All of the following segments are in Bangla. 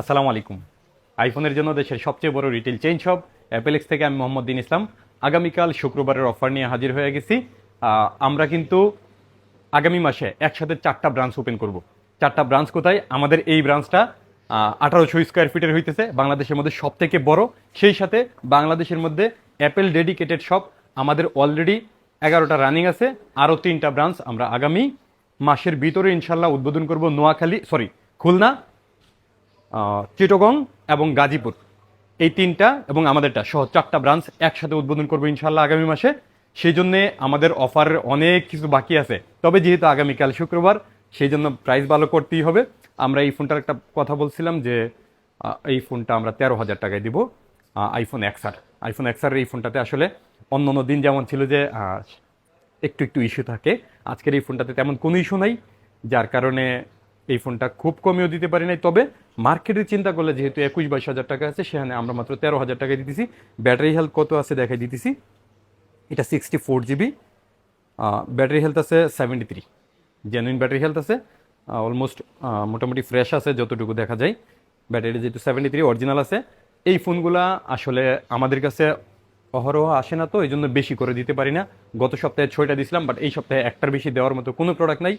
আসসালামু আলাইকুম। আইফোনের জন্য দেশের সবচেয়ে বড় রিটেল চেইন শপ অ্যাপেলেক্স থেকে আমি মোহাম্মদ দিন ইসলাম। আগামীকাল শুক্রবারের অফার নিয়ে হাজির হয়ে গেছি। আমরা কিন্তু আগামী মাসে একসাথে চারটা ব্রাঞ্চ ওপেন করব। চারটা ব্রাঞ্চ কোথায়? আমাদের এই ব্রাঞ্চটা আঠারোশো স্কোয়ার ফিটের হইতেছে, বাংলাদেশের মধ্যে সব থেকে বড়। সেই সাথে বাংলাদেশের মধ্যে অ্যাপেল ডেডিকেটেড শপ আমাদের অলরেডি এগারোটা রানিং আছে। আরও তিনটা ব্রাঞ্চ আমরা আগামী মাসের ভিতরে ইনশাল্লাহ উদ্বোধন করব নোয়াখালী সরি খুলনা। চিটগং এবং গাজীপুর। এই তিনটা এবং আমাদেরটা সহ চারটা ব্রাঞ্চ একসাথে উদ্বোধন করব ইনশাল্লাহ আগামী মাসে। সেই জন্য আমাদের অফারের অনেক কিছু বাকি আছে। তবে যেহেতু আগামীকাল শুক্রবার সেই জন্য প্রাইস ভালো করতেই হবে। আমরা এই ফোনটার একটা কথা বলছিলাম যে এই ফোনটা আমরা তেরো হাজার টাকায় দিব আইফোন এক্সআর আইফোন এক্সআর এই ফোনটাতে আসলে অন্য অন্য দিন যেমন ছিল যে একটু একটু ইস্যু থাকে। আজকের এই ফোনটাতে তেমন কোনো ইস্যু নাই, যার কারণে এই ফোনটা খুব কমেও দিতে পারি নাই। তবে মার্কেটের চিন্তা করলে যেহেতু একুশ বাইশ হাজার টাকা আছে, সেখানে আমরা মাত্র তেরো হাজার টাকা দিতেছি। ব্যাটারি হেলথ কত আছে দেখাই দিতেছি। এটা sixty four GB battery health আছে seventy three genuine battery health আছে অলমোস্ট মোটামুটি ফ্রেশ আছে যতটুকু দেখা যায়। ব্যাটারি যেহেতু সেভেন্টি থ্রি অরিজিনাল আছে। এই ফোনগুলা আসলে আমাদের কাছে অহরহ আসে না তো, এই জন্য বেশি করে দিতে পারি না। গত সপ্তাহে ছয়টা দিছিলাম বাট এই সপ্তাহে একটার বেশি দেওয়ার মতো কোনো প্রোডাক্ট নাই।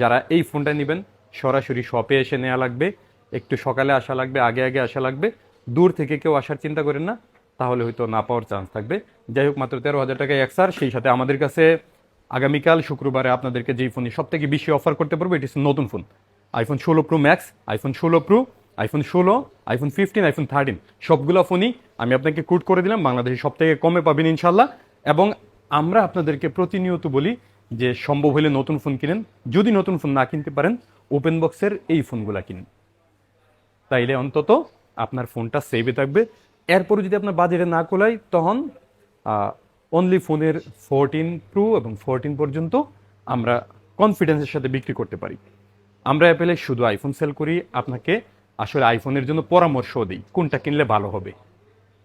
যারা এই ফোনটা নেবেন সরাসরি শপে এসে নেওয়া লাগবে, একটু সকালে আসা লাগবে, আগে আগে আসা লাগবে, দূর থেকে কেউ আসার চিন্তা করেন না, তাহলে হয়তো না পাওয়ার চান্স থাকবে। যাই হোক, মাত্র তেরো হাজার টাকা এক্সার সেই সাথে আমাদের কাছে আগামীকাল শুক্রবারে আপনাদেরকে যেই ফোনই সব থেকে বেশি অফার করতে পারব, এটি নতুন ফোন আইফোন ষোলো প্রো ম্যাক্স আইফোন ষোলো প্রো আইফোন ষোলো আইফোন ফিফটিন আইফোন থার্টিন সবগুলো ফোনই আমি আপনাকে কুট করে দিলাম বাংলাদেশে সব থেকে কমে পাবেন ইনশাল্লাহ এবং আমরা আপনাদেরকে প্রতিনিয়ত বলি যে, সম্ভব হলে নতুন ফোন কিনেন, যদি নতুন ফোন না কিনতে পারেন ওপেন বক্সের এই ফোনগুলো কিনুন। তাইলে অন্তত আপনার ফোনটা সেভে থাকবে। এরপরে যদি আপনার বাজেটে না কোলায় তখন অনলি ফোনের ফোরটিন প্রো এবং ফোরটিন পর্যন্ত আমরা কনফিডেন্সের সাথে বিক্রি করতে পারি। আমরা অ্যাপেলে শুধু আইফোন সেল করি, আপনাকে আসলে আইফোনের জন্য পরামর্শ দিই, কোনটা কিনলে ভালো হবে।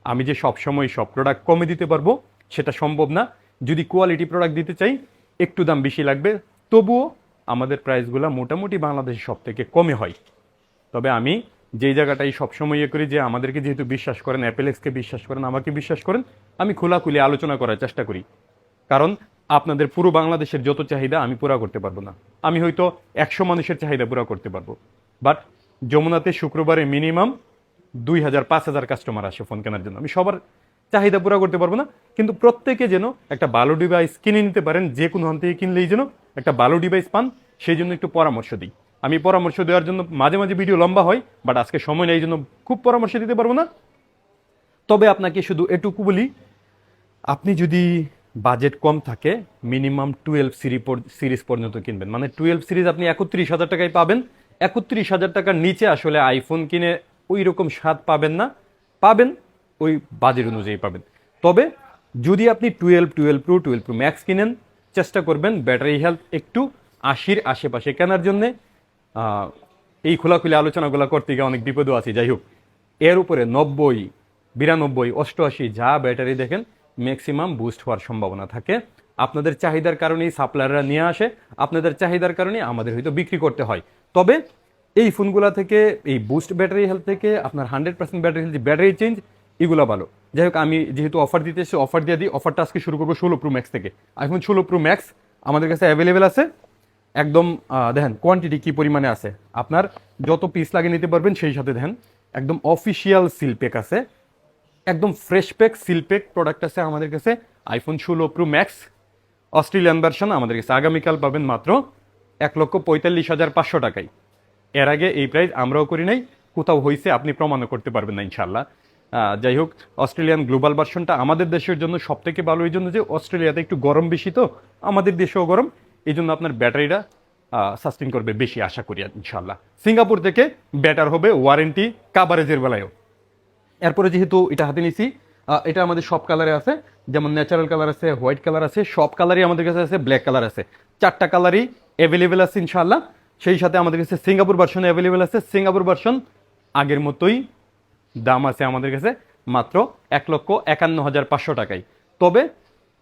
আমি যে সব সময় সব প্রোডাক্ট কমে দিতে পারব, সেটা সম্ভব না। যদি কোয়ালিটি প্রোডাক্ট দিতে চাই, একটু দাম বেশি লাগবে, তবুও আমাদের প্রাইসগুলো মোটামুটি বাংলাদেশে সব থেকে কমে হয়। তবে আমি যেই জায়গাটাই সবসময় ইয়ে করি যে আমাদেরকে যেহেতু বিশ্বাস করেন, অ্যাপেলেক্সকে বিশ্বাস করেন, আমাকে বিশ্বাস করেন, আমি খোলাখুলি আলোচনা করার চেষ্টা করি। কারণ আপনাদের পুরো বাংলাদেশের যত চাহিদা আমি পুরা করতে পারব না। আমি হয়তো একশো মানুষের চাহিদা পুরা করতে পারব। বাট যমুনাতে শুক্রবারে মিনিমাম দুই হাজার, পাঁচ হাজার কাস্টমার আসে ফোন কেনার জন্য। আমি সবার চাহিদা পুরা করতে পারব না। কিন্তু প্রত্যেকে যেন একটা ভালো ডিভাইস কিনে নিতে পারেন, যে কোনো হান থেকে কিনলেই যেন একটা ভালো ডিভাইস পান, সেই জন্য একটু পরামর্শ দিই। আমি পরামর্শ দেওয়ার জন্য মাঝে মাঝে ভিডিও লম্বা হয় বাট আজকে সময় নেই জন্য খুব পরামর্শ দিতে পারব না। তবে আপনাকে শুধু এটুকু বলি, আপনি যদি বাজেট কম থাকে মিনিমাম টুয়েলভ সিরি সিরিজ পর্যন্ত কিনবেন। মানে টুয়েলভ সিরিজ আপনি একত্রিশ হাজার টাকায় পাবেন। একত্রিশ হাজার টাকার নিচে আসলে আইফোন কিনে ওই রকম স্বাদ পাবেন না। পাবেন ওই বাজেট অনুযায়ী পাবেন। তবে যদি আপনি twelve twelve Pro twelve Pro Max কিনেন, চেষ্টা করবেন ব্যাটারি হেলথ একটু আশির আশেপাশে কেনার জন্যে। এই খোলাখুলি আলোচনাগুলো করতে গিয়ে অনেক বিপদও আছে। যাই হোক, এর উপরে নব্বই, বিরানব্বই, অষ্টআশি যা ব্যাটারি দেখেন ম্যাক্সিমাম বুস্ট হওয়ার সম্ভাবনা থাকে। আপনাদের চাহিদার কারণেই সাপ্লায়াররা নিয়ে আসে। আপনাদের চাহিদার কারণে আমাদের হয়তো বিক্রি করতে হয়। তবে এই ফোনগুলা থেকে, এই বুস্ট ব্যাটারি হেলথ থেকে আপনার hundred percent battery health battery change এগুলো ভালো। যাই হোক, আমি যেহেতু অফার দিতে এসে অফার দিয়ে দিই অফারটা আজকে শুরু করব ষোলো প্রো ম্যাক্স থেকে। আইফোন ষোলো প্রো ম্যাক্স আমাদের কাছে অ্যাভেলেবেল আছে। একদম দেখেন কোয়ান্টিটি কি পরিমাণে আছে। আপনার যত পিস লাগে নিতে পারবেন সেই সাথে দেখেন, একদম অফিসিয়াল সিল প্যাক আছে। একদম fresh pack seal pack product আছে আমাদের কাছে আইফোন ষোলো প্রো ম্যাক্স অস্ট্রেলিয়ান ভার্সন আমাদের কাছে আগামীকাল পাবেন মাত্র এক লক্ষ পঁয়তাল্লিশ হাজার পাঁচশো টাকায়। এর আগে এই প্রাইস আমরাও করি নাই, কোথাও হয়েছে আপনি প্রমাণও করতে পারবেন না ইনশাল্লাহ যাই হোক, অস্ট্রেলিয়ান গ্লোবাল ভার্সনটা আমাদের দেশের জন্য সব থেকে ভালো, এই জন্য যে অস্ট্রেলিয়াতে একটু গরম বেশি তো, আমাদের দেশেও গরম, এই জন্য আপনার ব্যাটারিটা সাস্টেন করবে বেশি, আশা করি ইনশাল্লাহ সিঙ্গাপুর থেকে ব্যাটার হবে ওয়ারেন্টি কাভারেজের বেলায়ও। এরপরে যেহেতু এটা হাতে নিছি এটা আমাদের সব কালারে আছে, যেমন ন্যাচারাল কালার আছে, হোয়াইট কালার আছে, সব কালারই আমাদের কাছে আছে, ব্ল্যাক কালার আছে। চারটা কালারই অ্যাভেলেবেল আছে ইনশাল্লাহ সেই সাথে আমাদের কাছে সিঙ্গাপুর ভার্সন অ্যাভেলেবেল আছে, সিঙ্গাপুর ভার্সন আগের মতোই দাম আছে আমাদের কাছে মাত্র এক লক্ষ একান্ন হাজার পাঁচশো টাকায়। তবে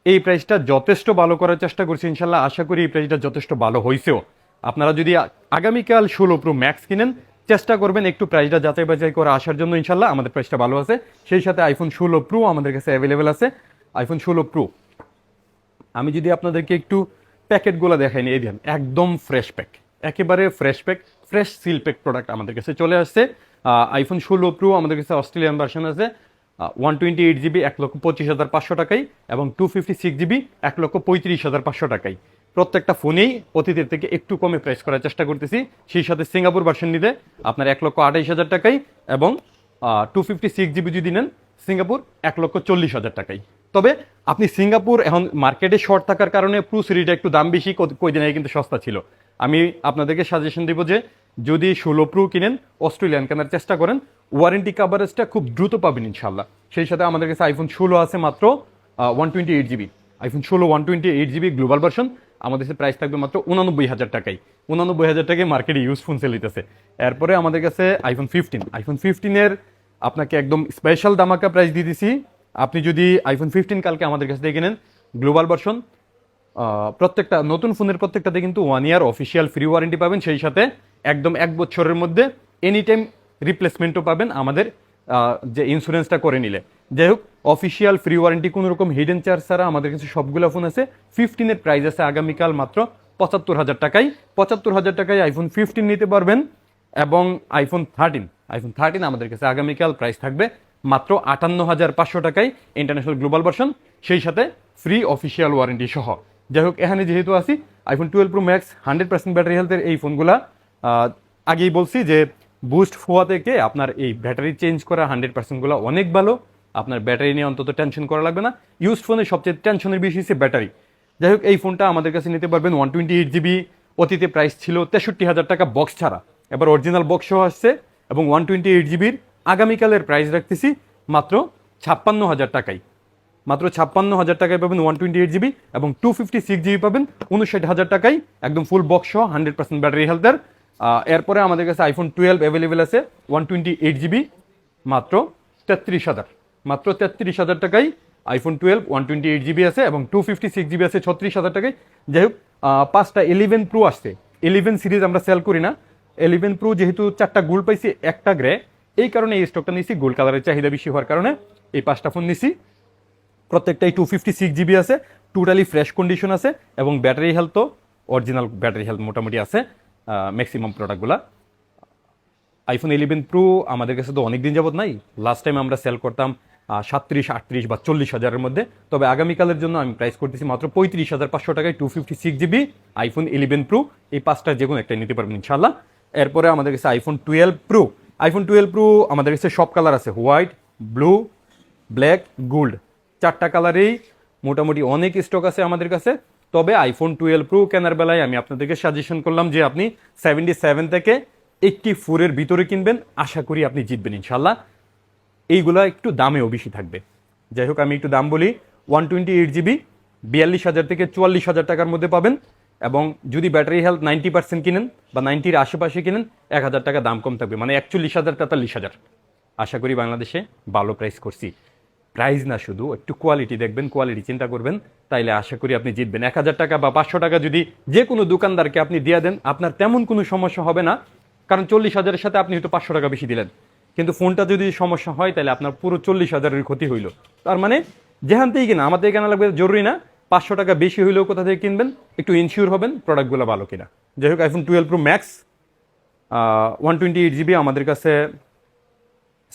এই প্রাইসটা যথেষ্ট ভালো করার চেষ্টা করছি, ইনশাল্লাহ আশা করি এই প্রাইসটা যথেষ্ট ভালো হয়েছেও আপনারা যদি আগামীকাল ষোলো প্রো ম্যাক্স কিনেন, চেষ্টা করবেন একটু প্রাইসটা যাচাই বাছাই করে আসার জন্য, ইনশাল্লাহ আমাদের প্রাইসটা ভালো আছে। সেই সাথে আইফোন ষোলো প্রো আমাদের কাছে অ্যাভেলেবেল আছে। আইফোন ষোলো প্রো আমি যদি আপনাদেরকে একটু প্যাকেটগুলো দেখাই এই দিন একদম ফ্রেশ প্যাক একেবারে fresh pack fresh seal pack product আমাদের কাছে চলে আসছে। আইফোন ষোলো প্রো আমাদের কাছে অস্ট্রেলিয়ান ভার্সন আছে। ওয়ান টোয়েন্টি এইট জিবি এক লক্ষ পঁচিশ হাজার পাঁচশো টাকাই এবং টু ফিফটি সিক্স জিবি এক লক্ষ পঁয়ত্রিশ হাজার পাঁচশো টাকাই প্রত্যেকটা ফোনেই অতীতের থেকে একটু কমে প্রাইস করার চেষ্টা করতেছি। সেই সাথে সিঙ্গাপুর ভার্সন নিতে আপনার এক লক্ষ আঠাইশ হাজার টাকাই এবং টু ফিফটি সিক্স জিবি যদি নেন সিঙ্গাপুর এক লক্ষ চল্লিশ হাজার টাকায়। তবে আপনি সিঙ্গাপুর এখন মার্কেটে শর্ট থাকার কারণে প্রু সিরিজটা একটু দাম বেশি কদিন আগে কিন্তু সস্তা ছিল। আমি আপনাদেরকে সাজেশন দিব যে, যদি ষোলো প্রো কিনেন, অস্ট্রেলিয়ান কেনার চেষ্টা করেন ওয়ারেন্টি কাভারেজটা খুব দ্রুত পাবেন ইনশাল্লাহ সেই সাথে আমাদের কাছে আইফোন ষোলো আছে মাত্র one twenty eight GB iPhone ষোলো one twenty eight GB global version আমাদের কাছে প্রাইস থাকবে মাত্র উনানব্বই হাজার টাকায়। উনানব্বই হাজার টাকায় মার্কেটে ইউজ ফোন সেল হইতেছে। এরপরে আমাদের কাছে আইফোন ফিফটিন আইফোন ফিফটিনের আপনাকে একদম স্পেশাল দামাকা প্রাইস দিয়ে দিছি আপনি যদি আইফোন ফিফটিন কালকে আমাদের কাছে দেখে নেন গ্লোবাল ভার্সন প্রত্যেকটা নতুন ফোনের প্রত্যেকটাতে কিন্তু one year official free warranty পাবেন। সেই সাথে একদম এক বছরের মধ্যে এনি টাইম রিপ্লেসমেন্টও পাবেন আমাদের যে ইন্স্যুরেন্সটা করে নিলে। যাই হোক অফিসিয়াল ফ্রি ওয়ারেন্টি কোনো রকম হিডেন চার্জ ছাড়া আমাদের কাছে সবগুলো ফোন আছে। ফিফটিনের প্রাইস আছে আগামীকাল মাত্র পঁচাত্তর হাজার টাকায়। পঁচাত্তর হাজার টাকায় আইফোন ফিফটিন নিতে পারবেন এবং আইফোন থার্টিন আইফোন থার্টিন আমাদের কাছে আগামীকাল প্রাইস থাকবে মাত্র আটান্ন হাজার পাঁচশো টাকায় ইন্টারন্যাশনাল গ্লোবাল ভার্সন সেই সাথে ফ্রি অফিসিয়াল ওয়ারেন্টি সহ। যাই হোক, এখানে যেহেতু আছি iPhone twelve Pro Max hundred percent battery হেলথের এই ফোনগুলা আগেই বলছি যে বুস্ট ফোয়া থেকে আপনার এই ব্যাটারি চেঞ্জ করা হান্ড্রেড পার্সেন্টগুলো অনেক ভালো। আপনার ব্যাটারি নিয়ে অন্তত টেনশন করা লাগবে না। ইউজ ফোনের সবচেয়ে টেনশনের বেশি হচ্ছে ব্যাটারি যাই হোক, এই ফোনটা আমাদের কাছে নিতে পারবেন ওয়ান টোয়েন্টি এইট জিবি অতীতে প্রাইস ছিল তেষট্টি হাজার টাকা বক্স ছাড়া। এবার অরিজিনাল বক্স সহ আসছে এবং ওয়ান টোয়েন্টি এইট জিবির আগামীকালের প্রাইস রাখতেছি মাত্র ছাপ্পান্ন হাজার টাকায়। মাত্র ছাপ্পান্ন হাজার টাকায় পাবেন ওয়ান টোয়েন্টি এইট জিবি এবং টু ফিফটি সিক্স জিবি পাবেন উনষাট হাজার টাকায়। একদম ফুল বক্স সহ হান্ড্রেড পার্সেন্ট ব্যাটারি হেলথের এরপরে আমাদের কাছে আইফোন টুয়েলভ অ্যাভেলেবেল আছে ওয়ান টোয়েন্টি এইট জিবি মাত্র তেত্রিশ হাজার। মাত্র তেত্রিশ হাজার টাকায় iPhone twelve one twenty eight GB আছে এবং টু ফিফটি সিক্স জিবি আছে ছত্রিশ হাজার টাকায়। যাই হোক পাঁচটা ইলেভেন প্রো আসছে। ইলেভেন সিরিজ আমরা সেল করি না। ইলেভেন প্রো যেহেতু চারটা গোল্ড পাইছি, একটা গ্রে এই কারণে এই স্টকটা নিছি গোল্ড কালারের চাহিদা বেশি হওয়ার কারণে এই পাঁচটা ফোন নিছি। প্রত্যেকটাই টু ফিফটি সিক্স জিবি আছে টোটালি ফ্রেশ কন্ডিশন আছে, এবং ব্যাটারি হেলথ তো অরিজিনাল ব্যাটারি হেলথ মোটামুটি আছে ম্যাক্সিমাম প্রোডাক্টগুলা আইফোন ইলেভেন প্রো আমাদের কাছে তো অনেক দিন যাবত নাই। লাস্ট টাইম আমরা সেল করতাম সাতত্রিশ, আটত্রিশ বা চল্লিশ হাজারের মধ্যে। তবে আগামীকালের জন্য আমি প্রাইস করতেছি মাত্র পঁয়ত্রিশ হাজার পাঁচশো টাকায় two fifty six GB iPhone eleven Pro এই পাঁচটা যে কোনো একটা নিতে পারবেন ইনশাল্লাহ এরপরে আমাদের কাছে iPhone twelve Pro iPhone twelve Pro আমাদের কাছে সব কালার আছে হোয়াইট ব্লু ব্ল্যাক গোল্ড চারটা কালারেই মোটামুটি অনেক স্টক আছে আমাদের কাছে। তবে আইফোন টুয়েলভ প্রো কেনার বেলায় আমি আপনাদেরকে সাজেশন করলাম যে আপনি সেভেন্টি সেভেন থেকে এইটটি ফোরের ভিতরে কিনবেন। আশা করি আপনি জিতবেন ইনশাল্লাহ এইগুলা একটু দামেও বেশি থাকবে। যাই হোক, আমি একটু দাম বলি। ওয়ান টোয়েন্টি এইট জিবি বিয়াল্লিশ হাজার থেকে চুয়াল্লিশ হাজার টাকার মধ্যে পাবেন। এবং যদি ব্যাটারি হেলথ নাইনটি পার্সেন্ট কিনেন বা নাইনটির আশেপাশে কিনেন, এক হাজার টাকা দাম কম থাকবে। মানে একচল্লিশ হাজার তেতাল্লিশ হাজার। আশা করি বাংলাদেশে ভালো প্রাইস করছি। প্রাইস না শুধু, একটু কোয়ালিটি দেখবেন কোয়ালিটি চিন্তা করবেন। তাইলে আশা করি আপনি জিতবেন। এক হাজার টাকা বা পাঁচশো টাকা যদি যে কোনো দোকানদারকে আপনি দিয়ে দেন, আপনার তেমন কোনো সমস্যা হবে না। কারণ চল্লিশ হাজারের সাথে আপনি হয়তো পাঁচশো টাকা বেশি দিলেন। কিন্তু ফোনটা যদি সমস্যা হয় তাহলে আপনার পুরো চল্লিশ হাজারের ক্ষতি হইল। তার মানে যেখান থেকেই কিনা আমাদের এখানে লাগবে জরুরি না পাঁচশো টাকা বেশি হইলেও কোথা থেকে কিনবেন? একটু ইনশিওর হবেন প্রোডাক্টগুলো ভালো কিনা। যাই হোক iPhone twelve Pro Max one twenty eight GB আমাদের কাছে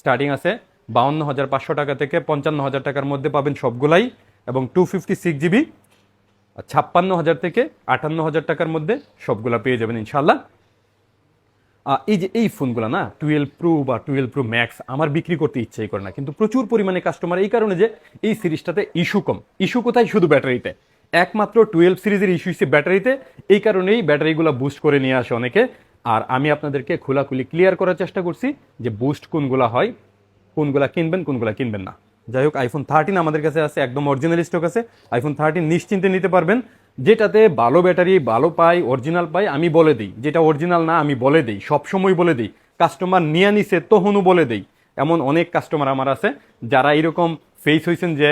স্টার্টিং আছে। বাউন্ন হাজার পাঁচশো টাকা থেকে পঞ্চান্ন হাজার টাকার মধ্যে পাবেন সবগুলাই এবং টু ফিফটি সিক্স জিবি ছাপ্পান্ন হাজার থেকে আটান্ন হাজার টাকার মধ্যে সবগুলা পেয়ে যাবেন ইনশাল্লাহ এই যে এই ফোনগুলো না টুয়েলভ প্রো বা টুয়েলভ প্রো ম্যাক্স আমার বিক্রি করতে ইচ্ছেই করে না। কিন্তু প্রচুর পরিমাণে কাস্টমার এই কারণে যে এই সিরিজটাতে ইস্যু কম। ইস্যু কোথায়? শুধু ব্যাটারিতে। একমাত্র টুয়েলভ সিরিজের ইস্যু হচ্ছে ব্যাটারিতে। এই কারণেই ব্যাটারিগুলো বুস্ট করে নিয়ে আসে অনেকে। আর আমি আপনাদেরকে খোলাখুলি ক্লিয়ার করার চেষ্টা করছি যে বুস্ট কোনগুলা হয়, কোনগুলা কিনবেন কোনগুলা কিনবেন না। যাই হোক আইফোন থার্টিন আমাদের কাছে আছে, একদম অরিজিনাল স্টক আছে। আইফোন থার্টিন নিশ্চিন্তে নিতে পারবেন। যেটাতে ভালো ব্যাটারি, ভালো পাই অরিজিনাল পাই, আমি বলে দিই। যেটা অরিজিনাল না, আমি বলে দিই। সবসময় বলে দিই। কাস্টমার নিয়ে নিছে, তখনও বলে দিই। এমন অনেক কাস্টমার আমার আছে, যারা এরকম ফেস হয়েছেন যে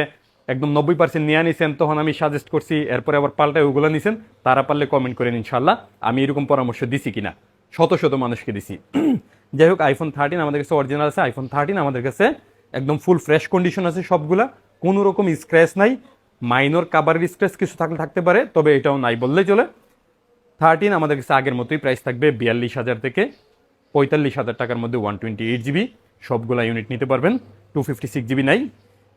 একদম নব্বই পার্সেন্ট নিয়ে নিছেন, তখন আমি সাজেস্ট করছি, এরপরে আবার পাল্টায় ওগুলো নিছেন, তারা পারলে কমেন্ট করেন ইনশাল্লাহ আমি এরকম পরামর্শ দিছি কিনা। শত শত মানুষকে দিছি। যাই হোক আইফোন থার্টিন আমাদের কাছে অরিজিনাল আছে আইফোন থার্টিন আমাদের কাছে একদম ফুল ফ্রেশ কন্ডিশন আছে সবগুলা, কোনো রকম স্ক্র্যাচ নাই। মাইনর কাবারের স্ক্র্যাচ কিছু থাকলে থাকতে পারে, তবে এটাও নাই বললেই চলে। থার্টিন আমাদের কাছে আগের মতোই প্রাইস থাকবে বিয়াল্লিশ হাজার থেকে পঁয়তাল্লিশ হাজার টাকার মধ্যে ওয়ান টোয়েন্টি এইট জিবি সবগুলা ইউনিট নিতে পারবেন টু ফিফটি সিক্স জিবি নাই।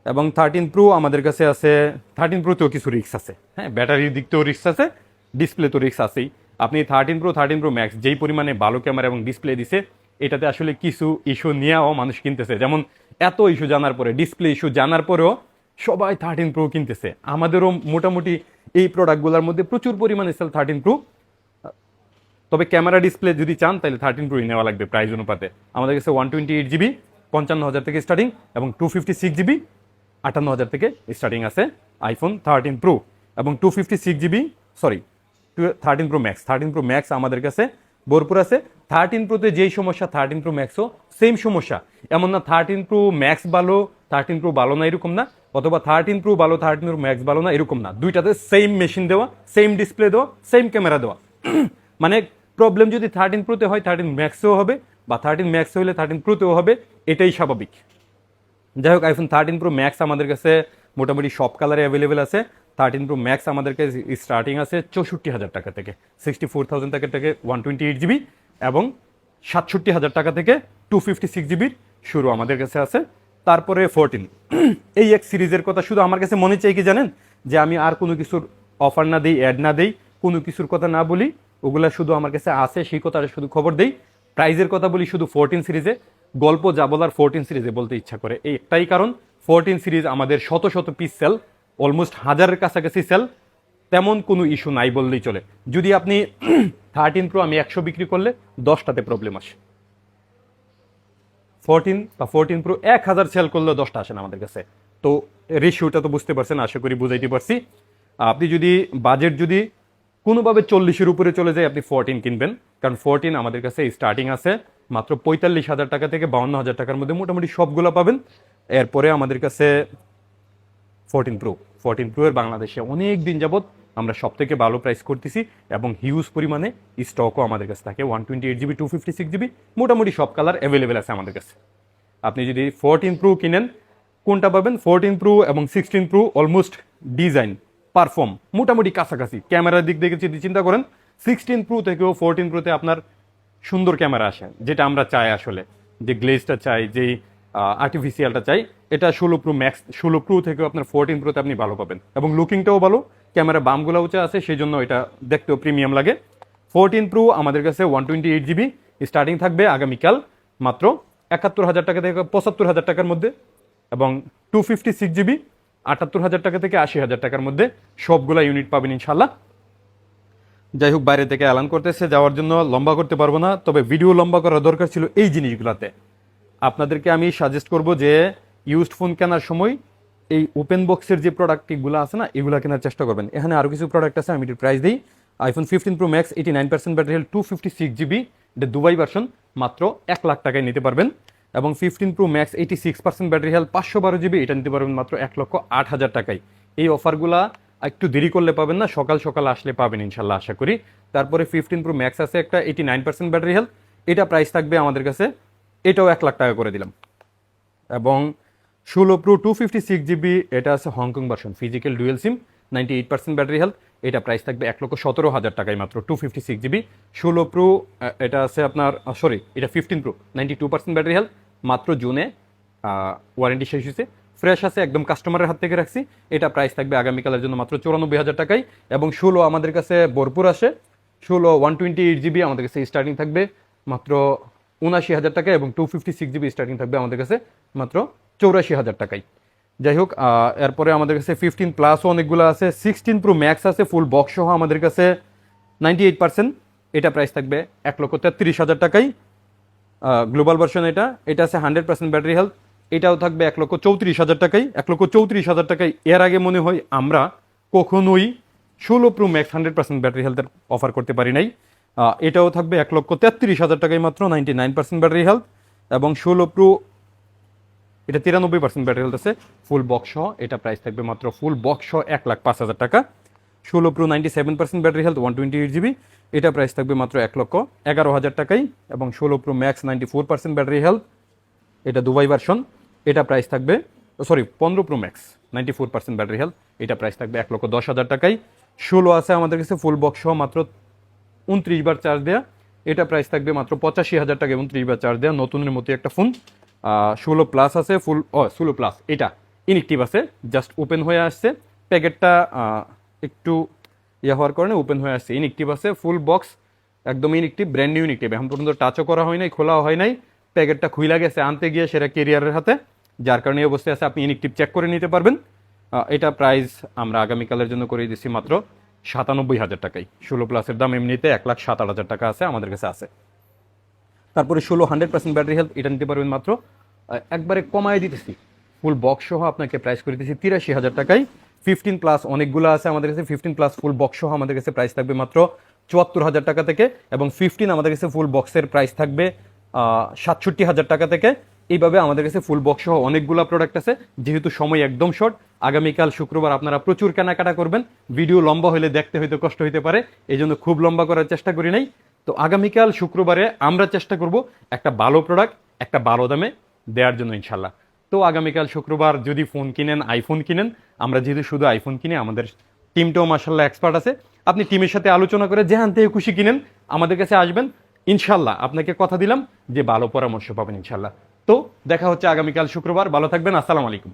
এবং থার্টিন প্রো আমাদের কাছে আছে থার্টিন প্রোতেও কিছু রিক্স আছে। হ্যাঁ ব্যাটারির দিক থেকেও রিক্স আছে ডিসপ্লে তো রিক্স আছেই। আপনি thirteen Pro thirteen Pro Max যেই পরিমাণে ভালো ক্যামেরা এবং ডিসপ্লে দিছে, এটাতে আসলে কিছু ইস্যু নিয়েও মানুষ কিনতেছে। যেমন এত ইস্যু জানার পরে ডিসপ্লে ইস্যু জানার পরেও সবাই থার্টিন প্রো কিনতেছে। আমাদেরও মোটামুটি এই প্রোডাক্টগুলোর মধ্যে প্রচুর পরিমাণে সেল থার্টিন প্রো তবে ক্যামেরা ডিসপ্লে যদি চান, তাহলে থার্টিন প্রোই নেওয়া লাগবে প্রাইস অনুপাতে। আমাদের কাছে ওয়ান টোয়েন্টি এইট জিবি পঞ্চান্ন হাজার থেকে স্টার্টিং এবং টু ফিফটি সিক্স জিবি আটান্ন হাজার থেকে স্টার্টিং আছে আইফোন থার্টিন প্রো এবং two fifty six GB sorry two thirteen Pro Max thirteen Pro Max আমাদের কাছে ভরপুর আছে। থার্টিন প্রোতে যেই সমস্যা থার্টিন প্রো ম্যাক্সও সেম সমস্যা। এমন না থার্টিন প্রো ম্যাক্স ভালো থার্টিন প্রো ভালো না, এরকম না। অথবা থার্টিন প্রো ভালো থার্টিন প্রো ম্যাক্স ভালো না, এরকম না। দুইটাতে সেম মেশিন দেওয়া সেম ডিসপ্লে দেওয়া সেম ক্যামেরা দেওয়া। মানে প্রবলেম যদি থার্টিন প্রোতে হয় থার্টিন ম্যাক্সেও হবে, বা থার্টিন ম্যাক্স হলে থার্টিন প্রোতেও হবে, এটাই স্বাভাবিক। যাই হোক আইফোন থার্টিন প্রো ম্যাক্স আমাদের কাছে মোটামুটি সব কালারে অ্যাভেলেবেল আছে। থার্টিন প্রো ম্যাক্স আমাদের কাছে স্টার্টিং আছে চৌষট্টি হাজার টাকা থেকে সিক্সটি ফোর থাউজেন্ড টাকা থেকে ওয়ান টোয়েন্টি এইট জিবি এবং সাতষট্টি হাজার টাকা থেকে টু ফিফটি সিক্স জিবির শুরু আমাদের কাছে আছে। তারপরে ফোরটিন এই এক সিরিজের কথা শুধু আমার কাছে মনে চাই কি জানেন? যে আমি আর কোনো কিছুর অফার না দিই অ্যাড না দিই, কোনো কিছুর কথা না বলি। ওগুলা শুধু আমার কাছে আছে, সেই কথাটা শুধু খবর দেই। প্রাইজের কথা বলি শুধু ফোরটিন সিরিজে। গল্প যা বলার ফোরটিন সিরিজে বলতে ইচ্ছা করে। এই একটাই কারণ ফোরটিন সিরিজ আমাদের শত শত পিস সেল অলমোস্ট হাজারের কাছাকাছি সেল তেমন কোনো ইস্যু নাই বললেই চলে। যদি আপনি থার্টিন প্রো আমি একশো বিক্রি করলে দশটাতে প্রবলেম আসে। ফোরটিন বা ফোরটিন প্রো এক হাজার সেল করলেও দশটা আসে না আমাদের কাছে। তো রেশিওটা তো বুঝতে পারছেন, আশা করি বুঝাইতে পারছি। আপনি যদি বাজেট যদি কোনোভাবে চল্লিশের উপরে চলে যায়, আপনি ফোরটিন কিনবেন। কারণ ফোরটিন আমাদের কাছে স্টার্টিং আছে, মাত্র পঁয়তাল্লিশ হাজার টাকা থেকে বাউন্ন হাজার টাকার মধ্যে মোটামুটি সবগুলো পাবেন। এরপরে আমাদের কাছে ফোরটিন প্রো ফোরটিন প্রো এর বাংলাদেশে অনেক দিন যাবত আমরা সব থেকে ভালো প্রাইস করতেছি এবং হিউজ পরিমাণে স্টকও আমাদের কাছে থাকে। One twenty eight GB two fifty six GB মোটামুটি সব কালার অ্যাভেলেবেল আছে আমাদের কাছে। আপনি যদি ফোরটিন প্রো কিনেন, কোনটা পাবেন? ফোরটিন প্রো এবং sixteen Pro almost design perform মোটামুটি কাছাকাছি। ক্যামেরার দিক থেকে যদি চিন্তা করেন সিক্সটিন প্রো থেকেও ফোরটিন প্রোতে আপনার সুন্দর ক্যামেরা আসে, যেটা আমরা চাই আসলে। যে গ্লেজটা চাই, যেই আর্টিফিশিয়ালটা চাই, এটা ষোলো প্রো ম্যাক্স ষোলো প্রো থেকেও আপনার ফোরটিন প্রোতে আপনি ভালো পাবেন। এবং লুকিংটাও ভালো ক্যামেরা বামগুলো উঁচা আছে সেই জন্য এটা দেখতেও প্রিমিয়াম লাগে। ফোরটিন প্রো আমাদের কাছে one twenty eight GB starting থাকবে আগামীকাল মাত্র একাত্তর হাজার টাকা থেকে পঁচাত্তর হাজার টাকার মধ্যে এবং টু ফিফটি সিক্স জিবি আটাত্তর হাজার টাকা থেকে আশি হাজার টাকার মধ্যে সবগুলা ইউনিট পাবেন ইনশাল্লাহ যাই হোক, বাইরে থেকে অ্যালান করতেছে, যাওয়ার জন্য লম্বা করতে পারব না, তবে ভিডিও লম্বা করা দরকার ছিল এই জিনিসগুলোতে। আপনাদেরকে আমি সাজেস্ট করব যে ইউজড ফোন কেনার সময় এই ওপেন বক্সের যে প্রোডাক্টগুলো আছে না, এগুলো কেনার চেষ্টা করবেন। এখানে আরও কিছু প্রোডাক্ট আছে, আমি এটির প্রাইস দিই। IPhone fifteen Pro Max eighty nine percent battery health two fifty six GB এটা দুবাই ভার্সন মাত্র এক লাখ টাকায় নিতে পারবেন। এবং fifteen Pro Max eighty six percent battery health পাঁচশো বারো জিবি এটা নিতে পারবেন মাত্র এক লক্ষ আট হাজার টাকায়। এই অফারগুলা একটু দেরি করলে পাবেন না, সকাল সকাল আসলে পাবেন ইনশাল্লাহ, আশা করি। তারপরে ফিফটিন প্রো ম্যাক্স আছে একটা eighty nine percent battery health এটা প্রাইস থাকবে আমাদের কাছে, এটাও এক লাখ টাকা করে দিলাম। এবং ষোলো Pro two fifty six GB এটা আছে Hong Kong version physical dual SIM ninety eight percent battery health এটা প্রাইস থাকবে এক লক্ষ সতেরো হাজার টাকায় মাত্র টু ফিফটি সিক্স জিবি ষোলো প্রো এটা আছে আপনার সরি এটা fifteen Pro ninety two percent battery health মাত্র জুনে ওয়ারেন্টি শেষ হয়েছে। ফ্রেশ আছে, একদম কাস্টমারের হাত থেকে রাখছি। এটা প্রাইস থাকবে আগামীকালের জন্য মাত্র চৌরানব্বই হাজার টাকায়। এবং ষোলো আমাদের কাছে ভরপুর আসে। ষোলো ওয়ান টোয়েন্টি এইট জিবি আমাদের কাছে স্টার্টিং থাকবে মাত্র উনাশি হাজার টাকা এবং two fifty six GB starting থাকবে আমাদের কাছে মাত্র চৌরাশি হাজার টাকায় যাই হোক এরপরে আমাদের কাছে ফিফটিন প্লাসও অনেকগুলো আছে সিক্সটিন প্রো ম্যাক্স আছে ফুল বক্স সহ আমাদের কাছে নাইনটি এইট পার্সেন্ট এটা প্রাইস থাকবে এক লক্ষ তেত্রিশ হাজার টাকায় গ্লোবাল ভার্সন এটা এটা আছে হান্ড্রেড পার্সেন্ট ব্যাটারি হেলথ এটাও থাকবে এক লক্ষ চৌত্রিশ হাজার টাকায় এক লক্ষ চৌত্রিশ হাজার টাকায় এর আগে মনে হয় আমরা কখনোই ষোলো Pro Max hundred percent battery হেলথের অফার করতে পারি নাই। এটাও থাকবে এক লক্ষ তেত্রিশ হাজার টাকায় মাত্র ninety nine percent battery health এবং ষোলো প্রো এটা তিরানব্বই পার্সেন্ট ব্যাটারি হেলথ আছে ফুল বক্স সহ, এটা প্রাইস থাকবে মাত্র ফুল বক্স সহ এক লাখ পাঁচ হাজার টাকা। ষোলো Pro ninety seven percent battery health one twenty eight GB এটা প্রাইস থাকবে মাত্র এক লক্ষ এগারো হাজার টাকাই, এবং ষোলো Pro Max ninety four percent battery health এটা দুবাই ভার্সন এটা প্রাইস থাকবে সরি পনেরো Pro Max ninety four percent battery health এটা প্রাইস থাকবে এক লক্ষ দশ হাজার টাকাই। ষোলো আছে আমাদের কাছে ফুল বক্স সহ মাত্র উনত্রিশ বার চার্জ দেওয়া এটা প্রাইস থাকবে মাত্র পঁচাশি হাজার টাকা এবং ত্রিশ বার চার্জ দেওয়া নতুনের মতো একটা ফোন ষোলো প্লাস আছে ফুল ও, ষোলো প্লাস এটা ইনএক্টিভ আছে জাস্ট ওপেন হয়ে আসছে। প্যাকেটটা একটু ইয়ে হওয়ার কারণে ওপেন হয়ে আসছে। ইনএক্টিভ আছে ফুল বক্স একদম ইনএক্টিভ ব্র্যান্ড নিউ ইনএক্টিভ এখন পর্যন্ত টাচও করা হয় নাই, খোলাও হয় নাই। প্যাকেটটা খুইলা গেছে, আনতে গিয়ে সেটা কেরিয়ারের হাতে, যার কারণে এই অবস্থায় আছে, আপনি ইনএক্টিভ চেক করে নিতে পারবেন। এটা প্রাইস আমরা আগামীকালের জন্য করে দিচ্ছি মাত্র সাতানব্বই হাজার টাকাই ষোলো প্লাসের দাম এমনিতে এক লাখ সাত আট হাজার টাকা আছে, আমাদের কাছে আছে। তারপরে ষোলো হান্ড্রেড পার্সেন্ট ব্যাটারি হেলথ এটা নিতে পারবেন মাত্র একবারে কমায় দিতেছি। ফুল বক্স সহ আপনাকে প্রাইস করে দিতেছি তিরাশি হাজার টাকায়। ফিফটিন প্লাস অনেকগুলো আছে আমাদের কাছে ফিফটিন প্লাস ফুল বক্স সহ আমাদের কাছে প্রাইস থাকবে মাত্র চুয়াত্তর হাজার টাকা থেকে এবং ফিফটিন আমাদের কাছে ফুল বক্সের প্রাইস থাকবে সাতষট্টি হাজার টাকা থেকে। এইভাবে আমাদের কাছে ফুল বক্স সহ অনেকগুলো প্রোডাক্ট আছে, যেহেতু সময় একদম শর্ট আগামীকাল শুক্রবার আপনারা প্রচুর কেনাকাটা করবেন। ভিডিও লম্বা হলে দেখতে হয়তো কষ্ট হতে পারে এই জন্য খুব লম্বা করার চেষ্টা করি নাই। তো আগামীকাল শুক্রবারে আমরা চেষ্টা করব একটা ভালো প্রোডাক্ট একটা ভালো দামে দেওয়ার জন্য ইনশাল্লাহ তো আগামীকাল শুক্রবার যদি ফোন কিনেন আইফোন কিনেন, আমরা যেহেতু শুধু আইফোন কিনে, আমাদের টিমটাও মার্শাল্লাহ এক্সপার্ট আছে। আপনি টিমের সাথে আলোচনা করে যেখান থেকে খুশি কিনেন, আমাদের কাছে আসবেন। ইনশাল্লাহ আপনাকে কথা দিলাম যে ভালো পরামর্শ পাবেন ইনশাল্লাহ তো দেখা হচ্ছে আগামীকাল শুক্রবার। ভালো থাকবেন। আসসালামু আলাইকুম।